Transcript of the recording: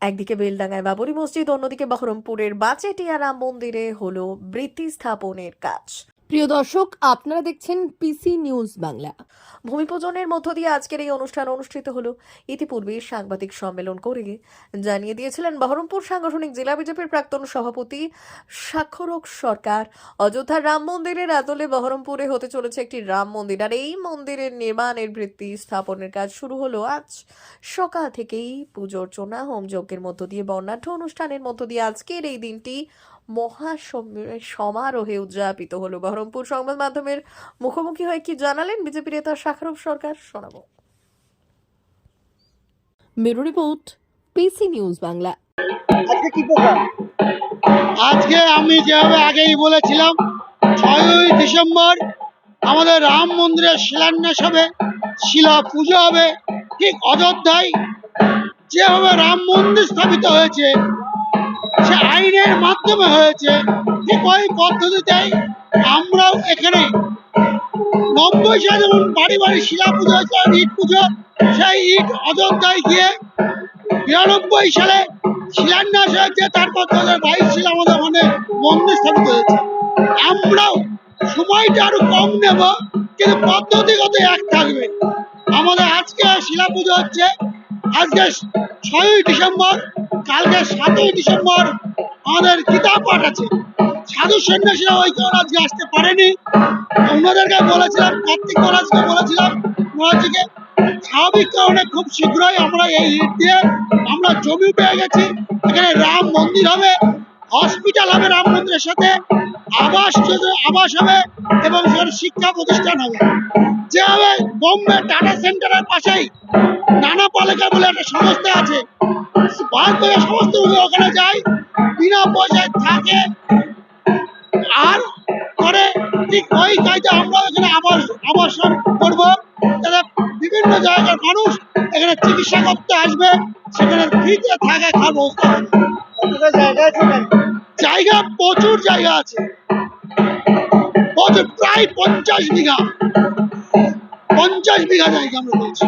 একদিকে বেলডাঙ্গায় বাবরি মসজিদ অন্যদিকে বহরমপুরের বাচেটিয়া রাম মন্দিরে হলো বৃত্তি স্থাপনের কাজ। প্রিয় দর্শক, আপনারা দেখছেন পিসি নিউজ বাংলা ভূমিপূজনের মধ্য দিয়ে আজকের এই অনুষ্ঠান অনুষ্ঠিত হলো। ইতিপূর্বে সাংবাদিক সম্মেলন করে জানিয়ে দিয়েছিলেন, বহরমপুর সাংগঠনিক জেলা বিজেপির প্রাক্তন সভাপতি স্বাক্ষরক সরকার। অযোধ্যার রাম মন্দিরের আদলে বহরমপুরে হতে চলেছে একটি রাম মন্দির, আর এই মন্দিরের নির্মাণের ভিত্তি স্থাপনের কাজ শুরু হলো আজ সকাল থেকেই। পুজো অর্চনা, হোম যজ্ঞের মধ্য দিয়ে, বর্ণাঢ্য অনুষ্ঠানের মধ্য দিয়ে আজকের এই দিনটি মহা সম- সমারোহে উদযাপিত হলো বহরমপুর সংবাদ মাধ্যমের মুখোমুখি হয়ে কি জানালেন বিজেপি নেতা শাখরুখ সরকার? শোনাবো। Bureau report PC news Bangla. আজকে কি আজকে আমি যেভাবে আগেই বলেছিলাম ছয়ই ডিসেম্বর আমাদের রাম মন্দিরের শিলান্যাস হবে শিলা পুজো হবে ঠিক অযোধ্যায় যেভাবে রাম মন্দির স্থাপিত হয়েছে সে আইনের মাধ্যমে হয়েছে ঠিক ওই পদ্ধতিতেই আমরাও এখানে নব্বই সালে যেমন বাড়ি বাড়ি শিলা পুজো হয়েছে ইট পুজো, সেই ইট অযোধ্যায় গিয়ে বিরানব্বই সালে শিলান্যাস হয়েছে, তারপর দু হাজার বাইশ সালে আমাদের ওখানে মন্দির স্থাপিত হয়েছে। আমরাও সময়টা আরও কম নেব, কিন্তু পদ্ধতিগত এক থাকবে। আমাদের আজকে শিলা পুজো হচ্ছে আজকে ছয়ই ডিসেম্বর, কালকে সাতই ডিসেম্বর আমাদের গীতা পাঠ আছে। সাধু সন্ন্যাসীরা ওই কারণে আজকে আসতে পারেনি। ওনাদেরকে বলেছিলাম, কার্তিক মহারাজকে বলেছিলাম মহারাজকে স্বাভাবিক কারণে খুব শীঘ্রই আমরা এই ইট দিয়ে আমরা জমি পেয়ে গেছি। এখানে রাম মন্দির হবে, হসপিটাল হবে রাম মন্দিরের সাথে। আবাস আবাস হবে এবং সেখানে শিক্ষা প্রতিষ্ঠান হবে। যেভাবে বোম্বে টাটা সেন্টারের পাশেই নানা পালিকা বলে একটা সংস্থা আছে ভারতের সমস্ত ওখানে যায়, বিনা পয়সায় থাকে। আর করে ঠিক ওই কাজে আমরা এখানে আবাস, আবাসন করব। যাতে বিভিন্ন জায়গার মানুষ এখানে চিকিৎসা করতে আসবে, সেখানে ফ্রিতে থাকে হবে। জায়গা প্রচুর জায়গা আছে। প্রায় পঞ্চাশ বিঘা। পঞ্চাশ বিঘা জায়গা আমরা পেয়েছি।